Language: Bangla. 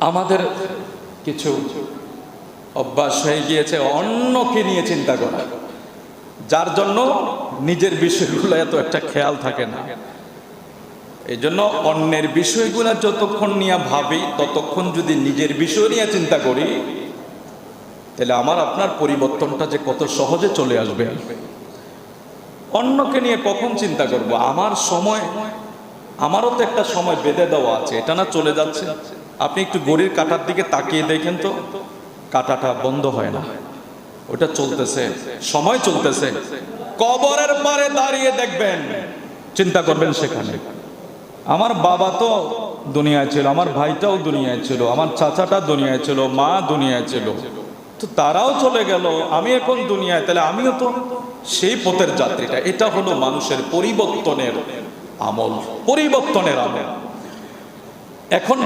আমাদের কিছু অভ্যাস হয়ে গিয়েছে, অন্যকে নিয়ে চিন্তা করা। যার জন্য নিজের বিষয়গুলো এত একটা খেয়াল থাকে না। এই জন্য অন্যের বিষয়গুলো যতক্ষণ নিয়ে ভাবি, ততক্ষণ যদি নিজের বিষয় নিয়ে চিন্তা করি, তাহলে আমার, আপনার পরিবর্তনটা যে কত সহজে চলে আসবে। অন্যকে নিয়ে কখন চিন্তা করব? আমার সময়, আমারও তো একটা সময় বেঁধে দেওয়া আছে, এটা না চলে যাচ্ছে। আপনি একটু গড়ির কাটার দিকে তাকিয়ে দেখেন তো, কাটাটা বন্ধ হয় না। ওটা চলতেছে, সময় চলতেছে। কবরের পারে দাঁড়িয়ে দেখবেন, চিন্তা করবেন সেখানে। আমার বাবা তো দুনিয়ায় ছিল, আমার ভাইটাও দুনিয়ায় ছিল, আমার চাচাটা দুনিয়ায় ছিল, মা দুনিয়ায় ছিল। তো তারাও চলে গেল, আমি এখন দুনিয়ায়, তাহলে আমিও তো সেই পথের যাত্রীটা। এটা হলো মানুষের পরিবর্তনের আমল পরিবর্তনের আমল। এখন